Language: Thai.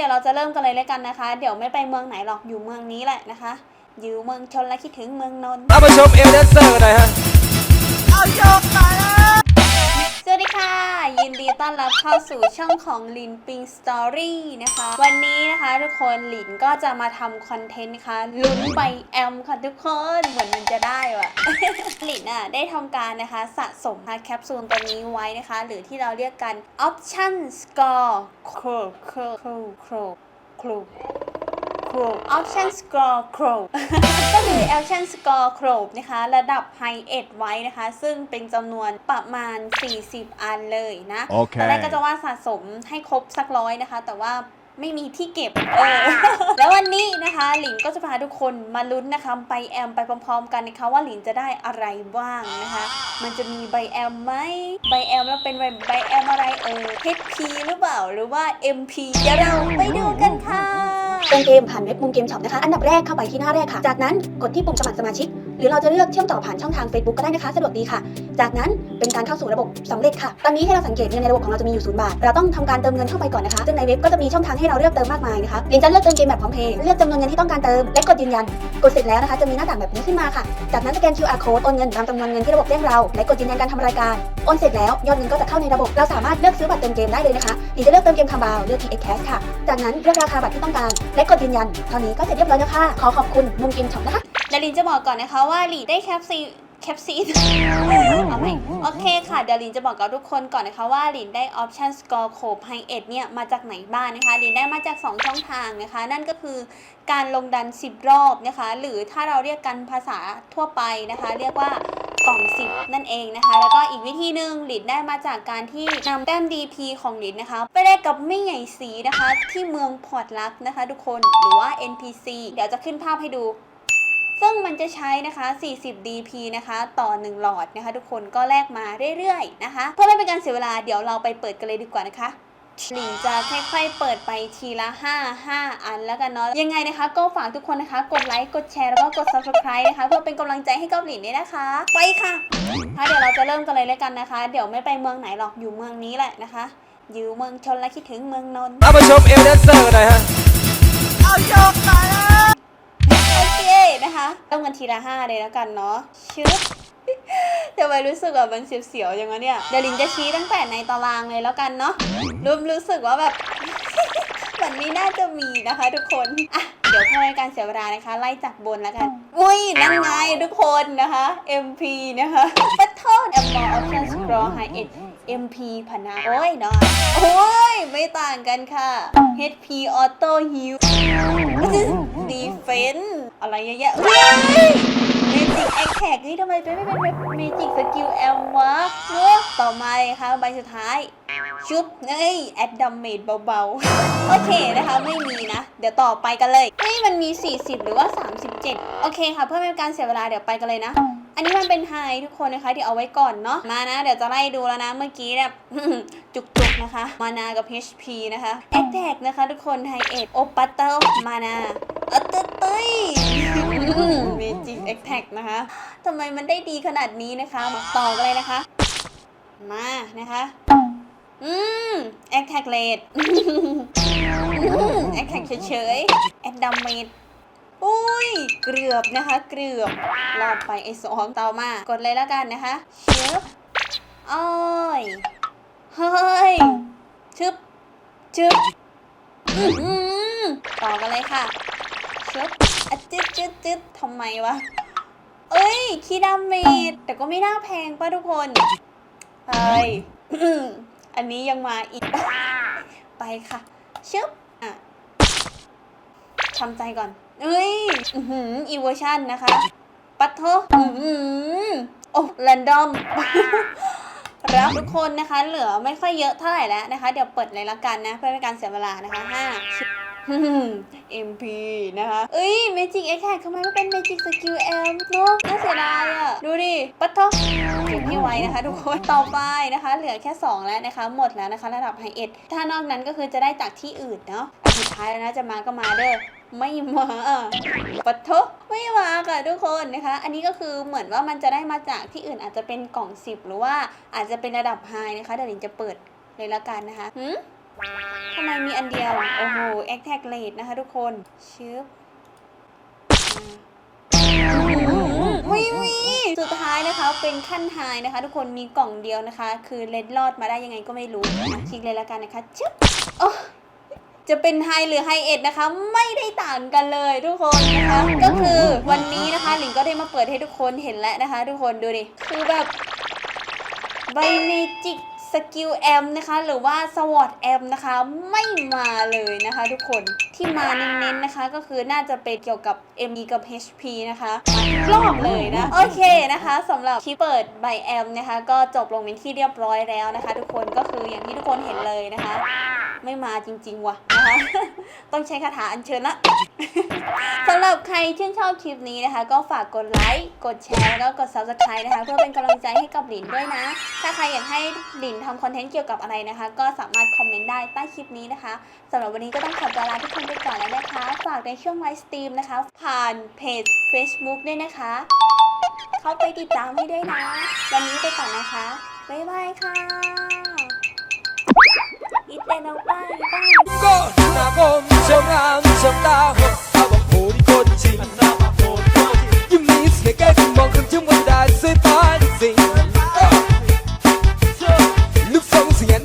ดี๋ยวเราจะเริ่มกันเลยแล้วกันนะคะ เดี๋ยวไม่ไปเมืองไหนหรอกอยู่เมืองนี้แหละนะคะ อยู่เมืองชนและคิดถึงเมืองนนท์เอามาชมเอลเดนเซอร์กันหน่อยฮะสวัสดีค่ะ ยินดีต้อนรับเข้าสู่ช่องของลินปิงสตอรี่นะคะ วันนี้นะคะทุกคนลินก็จะมาทำคอนเทนต์นะคะลุ้นใบแอมค่ะทุกคนเหมือนมันจะได้ว่ะ ลินอะได้ทำการนะคะสะสมแคปซูลตัวนี้ไว้นะคะ หรือที่เราเรียกกัน option score crow crow crow crow crow crow option score crow ก็คือ option score crow นะคะ ระดับ high e d ไว้นะคะ ซึ่งเป็นจำนวนประมาณ 40 อันเลยนะโอเคตอนแรกก็จะว่าสะสมให้ครบสักร้อยนะคะ แต่ว่าไม่มีที่เก็บเออแล้ววันนี้นะคะ หลินก็จะพาทุกคนมาลุ้นนะคะไปแอมไปพร้อมๆ กันนะคะว่าหลินจะได้อะไรบ้างนะคะ มันจะมีใบแอมไหมใบแอมแล้วเป็นใบใบแอมอะไรเออ HP หรือเปล่าหรือว่า MP เดี๋ยวเราไปดูกัน ค่ะเป็นเกมผ่านเว็บมุมเกมช็อปนะคะ อันดับแรกเข้าไปที่หน้าแรกค่ะ จากนั้นกดที่ปุ่มสมัครสมาชิก หรือเราจะเลือกเชื่อมต่อผ่านช่องทาง Facebook ก็ได้นะคะ สะดวกดีค่ะ จากนั้นเป็นการเข้าสู่ระบบสำเร็จค่ะ ตอนนี้ให้เราสังเกตเงินในระบบของเราจะมีอยู่ศูนย์บาท เราต้องทำการเติมเงินเข้าไปก่อนนะคะ ซึ่งในเว็บก็จะมีช่องทางให้เราเลือกเติมมากมายนะคะลินจะเลือกเติมเกมแบบพร้อมเพย์เลือกจำนวนเงินที่ต้องการเติม และกดยืนยัน กดเสร็จแล้วนะคะ จะมีหน้าต่างแบบนี้ขึ้นมาค่ะ จากนั้นสแกน QR code โอนเงินตามจำนวนเงินที่ระบบแจ้งเรา และกดยืนยันการทำรายการ โอนเสร็จแล้วยอดเงินก็จะเข้าในระบบ เราสามารถเลือกซื้อบัตรเติมเกมได้เลยนะคะลินจะเลือกเติมเกมคาบาวเลือกที่ X Cash ค่ะ จากนั้นเลือกราคาบัตรที่ต้องการ และกดยืนยันเท่านี้ก็เสร็จเรียบร้อยแล้วค่ะขอขอบคุณมุมเกมช็อปนะคะ เดยวลินจะบอกก่อนนะคะว่าหลีได้แคปซีแคปซีเอาไหมโอเคค่ะ เดี๋ยวลินจะบอกกับทุกคนก่อนนะคะว่าลินได้ option score code high e d เนี่ยมาจากไหนบ้างนะคะลินได้มาจาก 2 ช่องทางนะคะ นั่นก็คือการลงดัน 10 รอบนะคะ หรือถ้าเราเรียกกันภาษาทั่วไปนะคะ เรียกว่ากล่อง10นั่นเองนะคะ แล้วก็อีกวิธีหนึ่งลินได้มาจากการที่นำแต้ม DP ของลินนะคะ ไปแลกกับไม่ใหญ่สีนะคะ ที่เมืองพอร์ตลักนะคะ ทุกคนหรือว่า NPC เดี๋ยวจะขึ้นภาพให้ดู ซึ่งมันจะใช้นะคะ 40 DP นะคะ ต่อ 1 หลอดนะคะ ทุกคนก็แลกมาเรื่อยๆนะคะ เพื่อไม่เป็นการเสียเวลาเดี๋ยวเราไปเปิดกันเลยดีกว่านะคะหลิงจะค่อยๆ เปิดไปทีละ 5 5 อันแล้วกันเนาะ ยังไงนะคะ ก็ฝากทุกคนนะคะ กดไลค์ กดแชร์ แล้วก็กด subscribe นะคะ เพื่อเป็นกำลังใจให้กับหลินด้วยนะคะ ไปค่ะถ้าเดี๋ยวเราจะเริ่มกันเลยแล้วกันนะคะ เดี๋ยวไม่ไปเมืองไหนหรอก อยู่เมืองนี้แหละนะคะ อยู่เมืองชนและคิดถึงเมืองนนท์เอามาชมเอลเดนเซอร์กันหน่อยฮะโอเคะเริ่มกันทีละห้าเลยแล้วกันเนาะชึบทำไมรู้สึกแบบมันเสียวๆอย่างเนี่ยเดี๋ยวลินจะชี้ตั้งแต่ในตารางเลยแล้วกันเนาะรู้รู้สึกว่าแบบมันไม่น่าจะมีนะคะ ทุกคนอะเดี๋ยวเพื่อไม่ให้การเสียเวลานะคะ ไล่จากบนแล้วกัน อุ้ยนั่นไงทุกคนนะคะ MP นะคะปัทโทษ M b a l Option Scroll High End MP พนาโอ้ยเนาะโอ้ย ไม่ต่างกันค่ะ HP Auto Heal Defense อะไรเยอะแยะเฮ้ย Magic Attack นี่ทำไมเป็นไม่เป็น Magic Skill M วะเนอะต่อมาเลยค่ะใบสุดท้าย ชุบเอ้ย Add Damage เบาๆ โอเคนะคะ ไม่มีนะ เดี๋ยวต่อไปกันเลยเฮ้ยมันมี 40 หรือว่า 37 โอเคค่ะ เพื่อไม่เป็นการเสียเวลาเดี๋ยวไปกันเลยนะ อันนี้มันเป็นไฮทุกคนนะคะที่เอาไว้ก่อนเนาะมานะ เดี๋ยวจะไล่ดูแล้วนะเมื่อกี้แบบ จุกๆนะคะ มานากับ HP นะคะ Attack นะคะ ทุกคนไฮเอ็ดโอปัตเตอร์มานา เมจิกแอคแท็กนะคะทำไมมันได้ดีขนาดนี้นะคะ มาต่อกันเลยนะคะ มานะคะ อืมแอคแท็กเลดแอคแท็กเฉยๆแอคดัมเมดอุ้ย เกือบนะคะ เกือบรอดไปไอ้สองต่อมากดเลยแล้วกันนะคะเชึบอ้อยเฮ้ยชึบชึบอื้อหือต่อกันเลยค่ะชึบ อะจึ๊ดจึ๊ดจึ๊ดทำไมวะ เอ้ย คีดาเมดแต่ก็ไม่น่าแพงป่ะทุกคนไปอันนี้ยังมาอีก ไปค่ะ ชึบอะทำใจก่อน เอ้ย อืออีเวอร์ชันนะคะ ปัทโทอือหือโอ้แรนดอมรับทุกคนนะคะ เหลือไม่ค่อยเยอะเท่าไหร่แล้วนะคะ เดี๋ยวเปิดเลยละกันนะ เพื่อไม่ให้การเสียเวลานะคะห้า MP นะคะ เอ้ย Magic X Hack ทำไมไม่เป็น Magic Skill M เนอะน่าเสียดายอะ ดูดิ ปัทโทเก็บให้ไว้นะคะ ทุกคน ต่อไปนะคะ เหลือแค่ 2 แล้วนะคะ หมดแล้วนะคะ ระดับไฮเอ็ด ถ้านอกนั้นก็คือจะได้จากที่อื่นเนาะสุดท้ายแล้วนะ จะมาก็มาเด้อไม่มาปัทโทไม่มาค่ะทุกคนนะคะ อันนี้ก็คือเหมือนว่ามันจะได้มาจากที่อื่นอาจจะเป็นกล่อง 10 หรือว่าอาจจะเป็นระดับไฮนะคะเดี๋ยวลินจะเปิดเลยละกันนะคะหืม ทำไมมีอันเดียว โอ้โหแอคแท็กเลดนะคะทุกคนชึบวิวิสุดท้ายนะคะเป็นขั้นไฮนะคะ ทุกคนมีกล่องเดียวนะคะ คือเล็ดลอดมาได้ยังไงก็ไม่รู้คลิกเลยละกันนะคะชึบโอ้จะเป็นไฮหรือไฮเอ็ดนะคะไม่ได้ต่างกันเลยทุกคนนะคะก็คือวันนี้นะคะหลิงก็ได้มาเปิดให้ทุกคนเห็นแล้วนะคะ ทุกคนดูดิคือแบบไบเมจิก สกิลแอมนะคะ หรือว่าสวอตแอมนะคะ ไม่มาเลยนะคะทุกคนที่มาเน้นๆนะคะ ก็คือน่าจะเป็นเกี่ยวกับ MD กับ HP นะคะมาทุกรอบเลยนะ โอเคนะคะสำหรับที่เปิดใบแอมนะคะ ก็จบลงเป็นที่เรียบร้อยแล้วนะคะ ทุกคนก็คืออย่างที่ทุกคนเห็นเลยนะคะ ไม่มาจริงๆว่ะนะคะต้องใช้คาถาอัญเชิญละสำหรับใครชื่นชอบคลิปนี้นะคะ ก็ฝากกดไลค์กดแชร์แล้วก็กด subscribe นะคะ เพื่อเป็นกำลังใจให้กับหลินด้วยนะ ถ้าใครอยากให้หลินทำคอนเทนต์เกี่ยวกับอะไรนะคะ ก็สามารถคอมเมนต์ได้ใต้คลิปนี้นะคะสำหรับวันนี้ก็ต้องขอตัวลาทุกคนไปก่อนแล้วนะคะ ฝากในช่วงไลฟ์สตรีมนะคะ ผ่านเพจ Facebook ด้วยนะคะ เข้าไปติดตามให้ด้วยนะ วันนี้ไปก่อนนะคะบ๊ายบายค่ะ อีเตนเอาไปไป